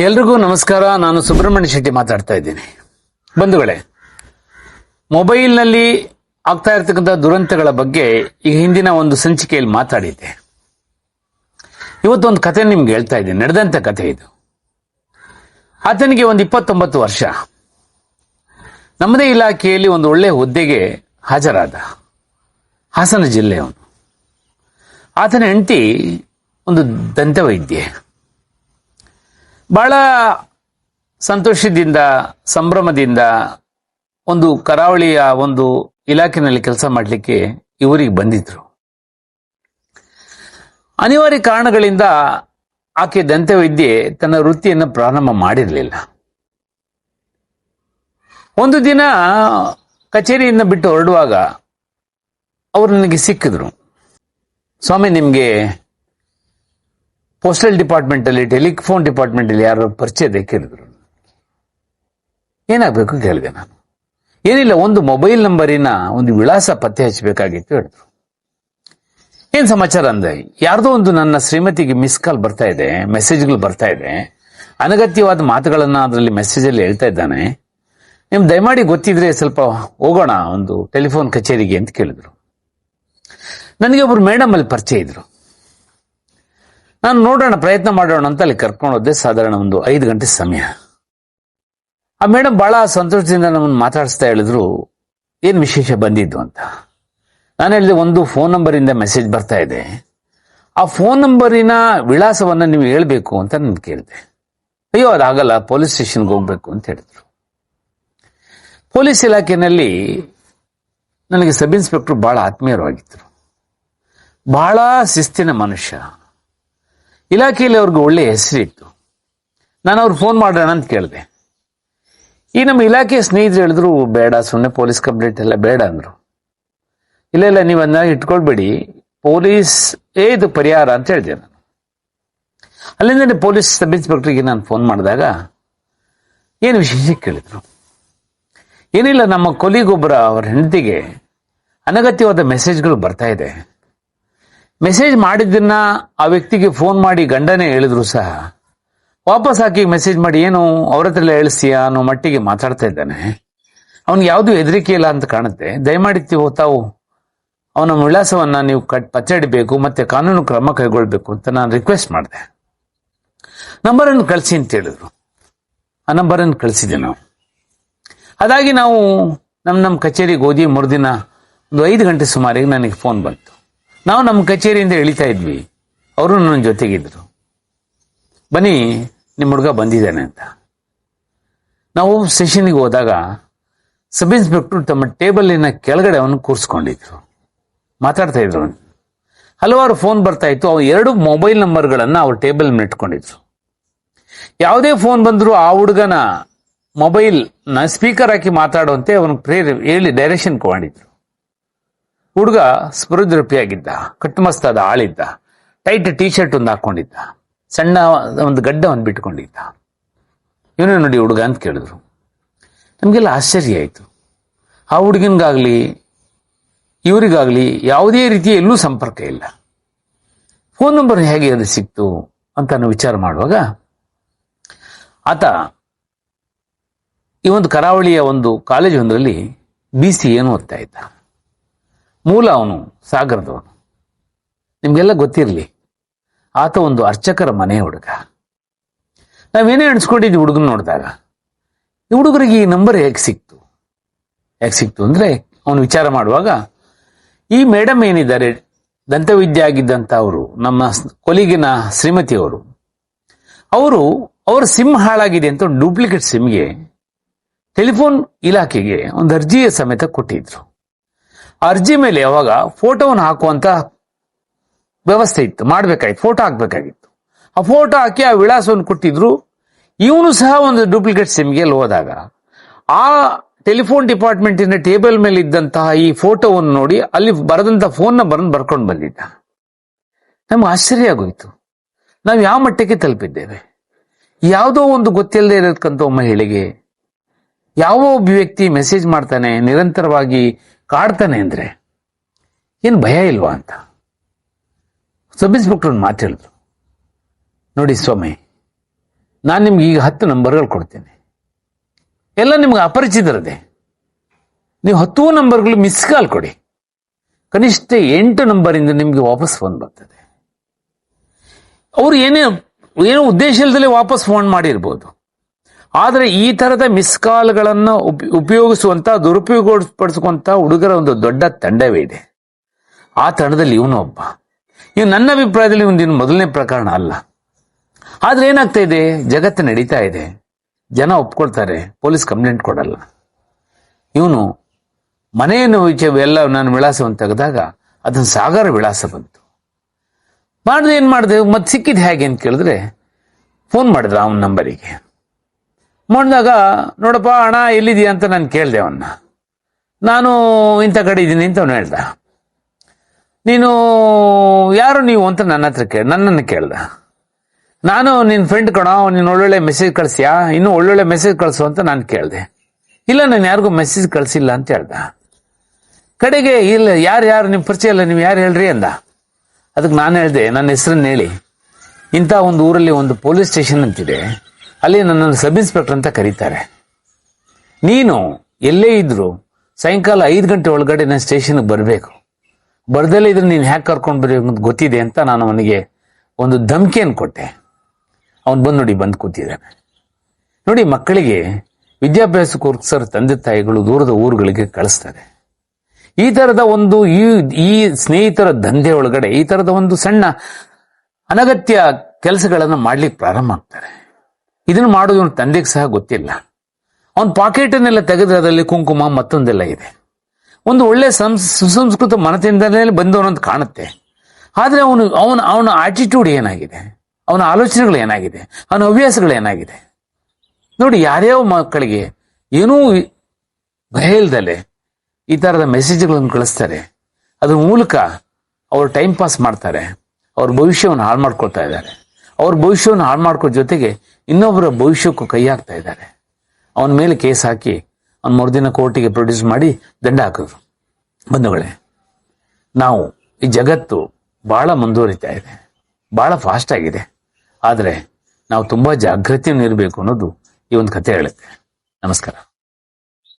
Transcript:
ಎಲ್ರಿಗೂ ನಮಸ್ಕಾರ. ನಾನು ಸುಬ್ರಹ್ಮಣ್ಯ ಶೆಟ್ಟಿ ಮಾತಾಡ್ತಾ ಇದ್ದೀನಿ. ಬಂಧುಗಳೇ, ಮೊಬೈಲ್ನಲ್ಲಿ ಆಗ್ತಾ ಇರತಕ್ಕಂಥ ದುರಂತಗಳ ಬಗ್ಗೆ ಈಗ ಹಿಂದಿನ ಒಂದು ಸಂಚಿಕೆಯಲ್ಲಿ ಮಾತಾಡಿದ್ದೆ. ಇವತ್ತೊಂದು ಕತೆ ನಿಮ್ಗೆ ಹೇಳ್ತಾ ಇದ್ದೀನಿ. ನಡೆದಂತ ಕತೆ ಇದು. ಆತನಿಗೆ ಒಂದು ಇಪ್ಪತ್ತೊಂಬತ್ತು ವರ್ಷ. ನಮ್ಮದೇ ಇಲಾಖೆಯಲ್ಲಿ ಒಂದು ಒಳ್ಳೆಯ ಹುದ್ದೆಗೆ ಹಾಜರಾದ ಹಾಸನ ಜಿಲ್ಲೆಯವನು. ಆತನ ಹೆಂಡತಿ ಒಂದು ದಂತವೈದ್ಯೆ. ಬಹಳ ಸಂತೋಷದಿಂದ, ಸಂಭ್ರಮದಿಂದ ಒಂದು ಕರಾವಳಿಯ ಒಂದು ಇಲಾಖೆನಲ್ಲಿ ಕೆಲಸ ಮಾಡಲಿಕ್ಕೆ ಇವರಿಗೆ ಬಂದಿದ್ರು. ಅನಿವಾರ್ಯ ಕಾರಣಗಳಿಂದ ಆಕೆ ದಂತವೈದ್ಯೆ ತನ್ನ ವೃತ್ತಿಯನ್ನು ಪ್ರಾರಂಭ ಮಾಡಿರಲಿಲ್ಲ. ಒಂದು ದಿನ ಕಚೇರಿಯಿಂದ ಬಿಟ್ಟು ಹೊರಡುವಾಗ ಅವರು ನನಗೆ ಸಿಕ್ಕಿದ್ರು. ಸ್ವಾಮಿ, ನಿಮಗೆ ಪೋಸ್ಟಲ್ ಡಿಪಾರ್ಟ್ಮೆಂಟ್ ಅಲ್ಲಿ ಟೆಲಿಫೋನ್ ಡಿಪಾರ್ಟ್ಮೆಂಟ್ ಅಲ್ಲಿ ಯಾರು ಪರಿಚಯ ಕೇಳಿದ್ರು ಏನಾಗಬೇಕು ಕೇಳಿದೆ ನಾನು. ಏನಿಲ್ಲ, ಒಂದು ಮೊಬೈಲ್ ನಂಬರಿನ ಒಂದು ವಿಳಾಸ ಪತ್ತೆ ಹಚ್ಚಬೇಕಾಗಿತ್ತು ಹೇಳಿದ್ರು. ಏನ್ ಸಮಾಚಾರ ಅಂದೆ, ಯಾರ್ದೋ ಒಂದು ನನ್ನ ಶ್ರೀಮತಿಗೆ ಮಿಸ್ ಕಾಲ್ ಬರ್ತಾ ಇದೆ, ಮೆಸೇಜ್ಗಳು ಬರ್ತಾ ಇದೆ. ಅನಗತ್ಯವಾದ ಮಾತುಗಳನ್ನ ಅದರಲ್ಲಿ ಮೆಸೇಜ್ ಅಲ್ಲಿ ಹೇಳ್ತಾ ಇದ್ದಾನೆ. ನಿಮ್ ದಯಮಾಡಿ ಗೊತ್ತಿದ್ರೆ ಸ್ವಲ್ಪ ಹೋಗೋಣ ಒಂದು ಟೆಲಿಫೋನ್ ಕಚೇರಿಗೆ ಅಂತ ಕೇಳಿದ್ರು. ನನಗೆ ಒಬ್ರು ಮೇಡಮ್ ಅಲ್ಲಿ ಪರಿಚಯ ಇದ್ರು. ನಾನು ನೋಡೋಣ, ಪ್ರಯತ್ನ ಮಾಡೋಣ ಅಂತ ಅಲ್ಲಿ ಕರ್ಕೊಂಡು ಹೋದೆ ಸಾಧಾರಣ ಒಂದು ಐದು ಗಂಟೆ ಸಮಯ. ಆ ಮೇಡಮ್ ಬಹಳ ಸಂತೋಷದಿಂದ ನಮ್ಮನ್ನು ಮಾತಾಡಿಸ್ತಾ ಹೇಳಿದ್ರು, ಏನು ವಿಶೇಷ ಬಂದಿದ್ದು ಅಂತ. ನಾನು ಹೇಳಿದೆ, ಒಂದು ಫೋನ್ ನಂಬರಿಂದ ಮೆಸೇಜ್ ಬರ್ತಾ ಇದೆ. ಆ ಫೋನ್ ನಂಬರಿನ ವಿಳಾಸವನ್ನು ನೀವು ಹೇಳಬೇಕು ಅಂತ ನಾನು ಕೇಳಿದೆ. ಅಯ್ಯೋ, ಅದಾಗಲ್ಲ, ಪೊಲೀಸ್ ಸ್ಟೇಷನ್ಗೆ ಹೋಗ್ಬೇಕು ಅಂತ ಹೇಳಿದ್ರು. ಪೊಲೀಸ್ ಇಲಾಖೆಯಲ್ಲಿ ನನಗೆ ಸಬ್ ಇನ್ಸ್ಪೆಕ್ಟರ್ ಬಹಳ ಆತ್ಮೀಯರಾಗಿದ್ದರು ಬಹಳ ಶಿಸ್ತಿನ ಮನುಷ್ಯ. ಇಲಾಖೆಯಲ್ಲಿ ಅವ್ರಿಗೆ ಒಳ್ಳೆಯ ಹೆಸರಿತ್ತು ನಾನು ಅವ್ರು ಫೋನ್ ಮಾಡೋಣ ಅಂತ ಕೇಳಿದೆ. ಈ ನಮ್ಮ ಇಲಾಖೆ ಸ್ನೇಹಿತರು ಹೇಳಿದ್ರು, ಬೇಡ ಸುಮ್ಮನೆ ಪೊಲೀಸ್ ಕಂಪ್ಲೇಂಟ್ ಎಲ್ಲ ಬೇಡ ಅಂದರು. ಇಲ್ಲ ಇಲ್ಲ, ನೀವು ಅದನ್ನ ಇಟ್ಕೊಳ್ಬೇಡಿ. ಪೊಲೀಸ್ ಏ ಪರಿಹಾರ ಅಂತ ಹೇಳಿದೆ ನಾನು. ಅಲ್ಲಿಂದ ಪೊಲೀಸ್ ಸಬ್ ಇನ್ಸ್ಪೆಕ್ಟರ್ಗೆ ನಾನು ಫೋನ್ ಮಾಡಿದಾಗ, ಏನು ವಿಶೇಷ ಕೇಳಿದ್ರು? ಏನಿಲ್ಲ, ನಮ್ಮ ಕೊಲಿಗೊಬ್ಬರ ಅವರ ಹೆಂಡತಿಗೆ ಅನಗತ್ಯವಾದ ಮೆಸೇಜ್ಗಳು ಬರ್ತಾ ಇದೆ. ಮೆಸೇಜ್ ಮಾಡಿದ್ದನ್ನ ಆ ವ್ಯಕ್ತಿಗೆ ಫೋನ್ ಮಾಡಿ ಗಂಡನೇ ಹೇಳಿದ್ರು ಸಹ. ವಾಪಸ್ ಹಾಕಿ ಮೆಸೇಜ್ ಮಾಡಿ, ಏನು ಅವ್ರ ಹತ್ರ ಹೇಳಿಸ್ತೀಯಾ? ಅನ್ನೋ ಮಟ್ಟಿಗೆ ಮಾತಾಡ್ತಾ ಇದ್ದಾನೆ. ಅವ್ನಿಗೆ ಯಾವುದು ಹೆದರಿಕೆ ಇಲ್ಲ ಅಂತ ಕಾಣುತ್ತೆ. ದಯಮಾಡಿ ತಾವು ಅವನ ವಿಳಾಸವನ್ನ ನೀವು ಕಟ್, ಪಚ್ಚಡಿಬೇಕು, ಮತ್ತೆ ಕಾನೂನು ಕ್ರಮ ಕೈಗೊಳ್ಬೇಕು ಅಂತ ನಾನು ರಿಕ್ವೆಸ್ಟ್ ಮಾಡಿದೆ. ನಂಬರನ್ನು ಕಳಿಸಿ ಅಂತ ಹೇಳಿದ್ರು. ಆ ನಂಬರನ್ನು ಕಳಿಸಿದೆ ನಾವು. ಅದಾಗಿ ನಾವು ನಮ್ಮ ನಮ್ಮ ಕಚೇರಿಗೆ ಓದಿ ಮರುದಿನ ಒಂದು ಐದು ಗಂಟೆ ಸುಮಾರಿಗೆ ನನಗೆ ಫೋನ್ ಬಂತು. ನಾವು ನಮ್ಮ ಕಚೇರಿಯಿಂದ ಇಳಿತಾ ಇದ್ವಿ. ಅವರು ನನ್ನ ಜೊತೆಗಿದ್ರು. ಬನ್ನಿ, ನಿಮ್ಮ ಹುಡುಗ ಬಂದಿದ್ದಾನೆ ಅಂತ. ನಾವು ಸೆಷನ್ಗೆ ಹೋದಾಗ ಸಬ್ ಇನ್ಸ್ಪೆಕ್ಟರ್ ತಮ್ಮ ಟೇಬಲಿನ ಕೆಳಗಡೆ ಅವನು ಕೂರಿಸ್ಕೊಂಡಿದ್ರು. ಮಾತಾಡ್ತಾ ಇದ್ರು ಅವನು. ಹಲವಾರು ಫೋನ್ ಬರ್ತಾ ಇತ್ತು. ಅವ್ರು ಎರಡು ಮೊಬೈಲ್ ನಂಬರ್ಗಳನ್ನು ಅವ್ರ ಟೇಬಲ್ ಇಟ್ಕೊಂಡಿದ್ರು. ಯಾವುದೇ ಫೋನ್ ಬಂದರೂ ಆ ಹುಡುಗನ ಮೊಬೈಲ್ನ ಸ್ಪೀಕರ್ ಹಾಕಿ ಮಾತಾಡುವಂತೆ ಅವನು ಪ್ರೇರ ಹೇಳಿ ಡೈರೆಕ್ಷನ್ ಮಾಡಿದ್ರು ಹುಡುಗ ಸ್ಪೃದ್ರೂಪಿಯಾಗಿದ್ದ ಕಟ್ಟುಮಸ್ತಾದ ಆಳಿದ್ದ ಟೈಟ್ ಟೀ ಶರ್ಟ್ ಒಂದು ಹಾಕೊಂಡಿದ್ದ, ಸಣ್ಣ ಒಂದು ಗಡ್ಡ ಒಂದು ಬಿಟ್ಕೊಂಡಿದ್ದ. ಇವನು ನೋಡಿ ಹುಡುಗ ಅಂತ ಕೇಳಿದ್ರು. ನಮಗೆಲ್ಲ ಆಶ್ಚರ್ಯ ಆಯಿತು. ಆ ಹುಡುಗನಿಗಾಗಲಿ, ಇವರಿಗಾಗಲಿ ಯಾವುದೇ ರೀತಿಯ ಎಲ್ಲೂ ಸಂಪರ್ಕ ಇಲ್ಲ. ಫೋನ್ ನಂಬರ್ ಹೇಗೆ ಅದು ಸಿಕ್ತು ಅಂತ ನಾವು ವಿಚಾರ ಮಾಡುವಾಗ, ಆತ ಈ ಒಂದು ಕರಾವಳಿಯ ಒಂದು ಕಾಲೇಜ್ ಒಂದರಲ್ಲಿ ಬಿ ಸಿ ಏನು ಓದ್ತಾ ಇದ್ದ. ಮೂಲ ಅವನು, ಸಾಗರದವನು. ನಿಮಗೆಲ್ಲ ಗೊತ್ತಿರಲಿ, ಆತ ಒಂದು ಅರ್ಚಕರ ಮನೆ ಹುಡುಗ. ನಾವೇನೇ ಎಣಿಸ್ಕೊಂಡಿದ್ವಿ ಹುಡುಗನ ನೋಡಿದಾಗ, ಈ ಹುಡುಗರಿಗೆ ಈ ನಂಬರ್ ಹೇಗೆ ಸಿಕ್ತು? ಹೇಗೆ ಸಿಕ್ತು ಅಂದರೆ, ಅವನು ವಿಚಾರ ಮಾಡುವಾಗ, ಈ ಮೇಡಮ್ ಏನಿದ್ದಾರೆ, ದಂತವಿದ್ಯೆ ಆಗಿದ್ದಂಥ ಅವರು, ನಮ್ಮ ಕೊಲಿಗಿನ ಶ್ರೀಮತಿಯವರು ಅವರು, ಅವರ ಸಿಮ್ ಹಾಳಾಗಿದೆ ಅಂತ ಒಂದು ಡೂಪ್ಲಿಕೇಟ್ ಸಿಮ್ಗೆ, ಟೆಲಿಫೋನ್ ಇಲಾಖೆಗೆ ಒಂದು ಅರ್ಜಿಯ ಸಮೇತ ಕೊಟ್ಟಿದ್ರು. ಅರ್ಜಿ ಮೇಲೆ ಅವಾಗ ಫೋಟೋವನ್ನು ಹಾಕುವಂತ ವ್ಯವಸ್ಥೆ ಇತ್ತು, ಮಾಡ್ಬೇಕಾಗಿತ್ತು, ಫೋಟೋ ಹಾಕ್ಬೇಕಾಗಿತ್ತು. ಆ ಫೋಟೋ ಹಾಕಿ ಆ ವಿಳಾಸವನ್ನು ಕೊಟ್ಟಿದ್ರು. ಇವನು ಸಹ ಒಂದು ಡೂಪ್ಲಿಕೇಟ್ ಸಿಮ್ಗೆ ಅಲ್ಲಿ ಹೋದಾಗ ಆ ಟೆಲಿಫೋನ್ ಡಿಪಾರ್ಟ್ಮೆಂಟಿನ ಟೇಬಲ್ ಮೇಲೆ ಇದ್ದಂತಹ ಈ ಫೋಟೋವನ್ನು ನೋಡಿ ಅಲ್ಲಿ ಬರೆದಂತಹ ಫೋನ್ ನಂಬರ್ ಬರ್ಕೊಂಡು ಬಂದಿದ್ದ. ನಮ್ಗೆ ಆಶ್ಚರ್ಯ ಆಗೋಯ್ತು. ನಾವು ಯಾವ ಮಟ್ಟಕ್ಕೆ ತಲುಪಿದ್ದೇವೆ? ಯಾವುದೋ ಒಂದು ಗೊತ್ತಿಲ್ಲದೆ ಇರತಕ್ಕಂಥ ಮಹಿಳೆಗೆ, ಯಾವ ಒಬ್ಬ ವ್ಯಕ್ತಿ ಮೆಸೇಜ್ ಮಾಡ್ತಾನೆ, ನಿರಂತರವಾಗಿ ಕಾಡ್ತಾನೆ ಅಂದರೆ ಏನು ಭಯ ಇಲ್ವಾ ಅಂತ? ಸಬ್ ಇನ್ಸ್ಪೆಕ್ಟರ್ ಒಂದು ಮಾತು ಹೇಳಿದ್ರು. ನೋಡಿ ಸ್ವಾಮಿ, ನಾನು ನಿಮ್ಗೆ ಈಗ ಹತ್ತು ನಂಬರ್ಗಳು ಕೊಡ್ತೇನೆ. ಎಲ್ಲ ನಿಮ್ಗೆ ಅಪರಿಚಿತರದೆ ನೀವು ಹತ್ತು ನಂಬರ್ಗಳು ಮಿಸ್ ಕಾಲ್ ಕೊಡಿ. ಕನಿಷ್ಠ ಎಂಟು ನಂಬರಿಂದ ನಿಮಗೆ ವಾಪಸ್ ಫೋನ್ ಬರ್ತದೆ. ಅವರು ಏನೇ, ಏನೋ ಉದ್ದೇಶ ಇಲ್ಲದಲ್ಲೇ ವಾಪಸ್ ಫೋನ್ ಮಾಡಿರ್ಬೋದು. ಆದರೆ ಈ ತರದ ಮಿಸ್ ಕಾಲ್ಗಳನ್ನು ಉಪ- ಉಪಯೋಗಿಸುವಂತ, ದುರುಪಯೋಗಪಡಿಸುವಂತ ಹುಡುಗರ ಒಂದು ದೊಡ್ಡ ತಂಡವೇ ಇದೆ. ಆ ತಂಡದಲ್ಲಿ ಇವನು ಒಬ್ಬ. ಇವ್ ನನ್ನ ಅಭಿಪ್ರಾಯದಲ್ಲಿ ಒಂದಿನ ಮೊದಲನೇ ಪ್ರಕರಣ ಅಲ್ಲ. ಆದ್ರೆ ಏನಾಗ್ತಾ ಇದೆ? ಜಗತ್ತು ನಡೀತಾ ಇದೆ. ಜನ ಒಪ್ಕೊಳ್ತಾರೆ. ಪೊಲೀಸ್ ಕಂಪ್ಲೇಂಟ್ ಕೊಡಲ್ಲ. ಇವನು ಮನೆಯನ್ನು ಎಲ್ಲ ನಾನು ವಿಳಾಸವನ್ನು ತೆಗೆದಾಗ ಅದನ್ನ ಸಾಗರ ವಿಳಾಸ ಬಂತು. ಮಾಡಿದ್ರೆ ಏನ್ ಮಾಡಿದೆ? ಮತ್ತೆ ಸಿಕ್ಕಿದ್ ಹೇಗೆ ಅಂತ ಕೇಳಿದ್ರೆ, ಫೋನ್ ಮಾಡಿದ್ರ ಅವನ ನಂಬರಿಗೆ. ಮಾಡಿದಾಗ ನೋಡಪ್ಪ ಹಣ ಎಲ್ಲಿದೆಯಾ ಅಂತ ನಾನು ಕೇಳಿದೆ ಅವನ್ನ ನಾನು ಇಂಥ ಕಡೆ ಇದ್ದೀನಿ ಅಂತ ಅವನು ಹೇಳ್ದ. ನೀನು ಯಾರು ನೀವು ಅಂತ ನನ್ನ ಹತ್ರ ಕೇಳ, ನನ್ನನ್ನು ಕೇಳ್ದ. ನಾನು ನಿನ್ನ ಫ್ರೆಂಡ್ ಕಣೋ, ನೀನು ಒಳ್ಳೊಳ್ಳೆ ಮೆಸೇಜ್ ಕಳಿಸ್ಯಾ? ಇನ್ನೂ ಒಳ್ಳೊಳ್ಳೆ ಮೆಸೇಜ್ ಕಳಿಸು ಅಂತ ನಾನು ಕೇಳಿದೆ. ಇಲ್ಲ, ನಾನು ಯಾರಿಗೂ ಮೆಸೇಜ್ ಕಳಿಸಿಲ್ಲ ಅಂತ ಹೇಳ್ದ. ಕಡೆಗೆ, ಇಲ್ಲ, ಯಾರು ಯಾರು ನಿಮ್ಮ ಪರಿಚಯ ಇಲ್ಲ, ನೀವು ಯಾರು ಹೇಳ್ರಿ ಅಂದ. ಅದಕ್ಕೆ ನಾನು ಹೇಳಿದೆ, ನನ್ನ ಹೆಸರನ್ನ ಹೇಳಿ. ಇಂಥ ಒಂದು ಊರಲ್ಲಿ ಒಂದು ಪೊಲೀಸ್ ಸ್ಟೇಷನ್ ಅಂತಿದೆ. ಅಲ್ಲಿ ನನ್ನನ್ನು ಸಬ್ ಇನ್ಸ್ಪೆಕ್ಟರ್ ಅಂತ ಕರೀತಾರೆ. ನೀನು ಎಲ್ಲೇ ಇದ್ರು ಸಾಯಂಕಾಲ ಐದು ಗಂಟೆ ಒಳಗಡೆ ನನ್ನ ಸ್ಟೇಷನ್ಗೆ ಬರಬೇಕು. ಬರ್ದಲ್ಲೇ ಇದ್ರೆ ನೀನು ಹ್ಯಾಕ್ ಕರ್ಕೊಂಡು ಬರಬೇಕು ಅಂತ ಗೊತ್ತಿದೆ ಅಂತ ನಾನು ಅವನಿಗೆ ಒಂದು ಧಮಕಿಯನ್ನು ಕೊಟ್ಟೆ. ಅವನು ಬಂದು ನೋಡಿ ಬಂದು ಕೂತಿದ್ದಾನೆ ನೋಡಿ ಮಕ್ಕಳಿಗೆ ವಿದ್ಯಾಭ್ಯಾಸಕ್ಕೋಸ್ಕರ ತಂದೆ ತಾಯಿಗಳು ದೂರದ ಊರುಗಳಿಗೆ ಕಳಿಸ್ತಾರೆ. ಈ ತರದ ಒಂದು ಈ ಈ ಸ್ನೇಹಿತರ ದಂಧೆ ಒಳಗಡೆ ಈ ತರದ ಒಂದು ಸಣ್ಣ ಅನಗತ್ಯ ಕೆಲಸಗಳನ್ನು ಮಾಡ್ಲಿಕ್ಕೆ ಪ್ರಾರಂಭ ಆಗ್ತಾರೆ. ಇದನ್ನು ಮಾಡೋದು ಅವನ ತಂದೆಗೆ ಸಹ ಗೊತ್ತಿಲ್ಲ. ಅವನ ಪಾಕೆಟನ್ನೆಲ್ಲ ತೆಗೆದ್ರೆ ಅದರಲ್ಲಿ ಕುಂಕುಮ ಮತ್ತೊಂದೆಲ್ಲ ಇದೆ. ಒಂದು ಒಳ್ಳೆ ಸಂಸ್, ಸುಸಂಸ್ಕೃತ ಮನದಿಂದಲೇ ಬಂದವನಂತ ಕಾಣುತ್ತೆ. ಆದರೆ ಅವನು, ಅವನ ಅವನ ಆಟಿಟ್ಯೂಡ್ ಏನಾಗಿದೆ? ಅವನ ಆಲೋಚನೆಗಳು ಏನಾಗಿದೆ? ಅವನ ಹವ್ಯಾಸಗಳು ಏನಾಗಿದೆ? ನೋಡಿ ಯಾರ್ಯಾವ ಮಕ್ಕಳಿಗೆ ಏನೂ ಭಯ ಇಲ್ದಲೆ ಈ ತರದ ಮೆಸೇಜ್ಗಳನ್ನು ಕಳಿಸ್ತಾರೆ. ಅದ್ರ ಮೂಲಕ ಅವರು ಟೈಮ್ ಪಾಸ್ ಮಾಡ್ತಾರೆ. ಅವ್ರ ಭವಿಷ್ಯವನ್ನು ಹಾಳು ಮಾಡ್ಕೊಳ್ತಾ ಇದ್ದಾರೆ. ಅವ್ರ ಭವಿಷ್ಯವನ್ನು ಹಾಳು ಮಾಡ್ಕೋ ಜೊತೆಗೆ ಇನ್ನೊಬ್ಬರ ಭವಿಷ್ಯಕ್ಕೂ ಕೈ ಹಾಕ್ತಾ ಇದ್ದಾರೆ. ಅವನ ಮೇಲೆ ಕೇಸ್ ಹಾಕಿ, ಅವ್ನ ಮರುದಿನ ಕೋರ್ಟಿಗೆ ಪ್ರೊಡ್ಯೂಸ್ ಮಾಡಿ ದಂಡ ಹಾಕಿದ್ರು ಬಂಧುಗಳೇ, ನಾವು ಈ ಜಗತ್ತು ಬಹಳ ಮುಂದುವರಿತಾ ಇದೆ. ಬಹಳ ಫಾಸ್ಟ್ ಆಗಿದೆ. ಆದರೆ ನಾವು ತುಂಬಾ ಜಾಗೃತಿಯನ್ನು ಇರಬೇಕು ಅನ್ನೋದು ಈ ಒಂದು ಕಥೆ ಹೇಳುತ್ತೆ. ನಮಸ್ಕಾರ.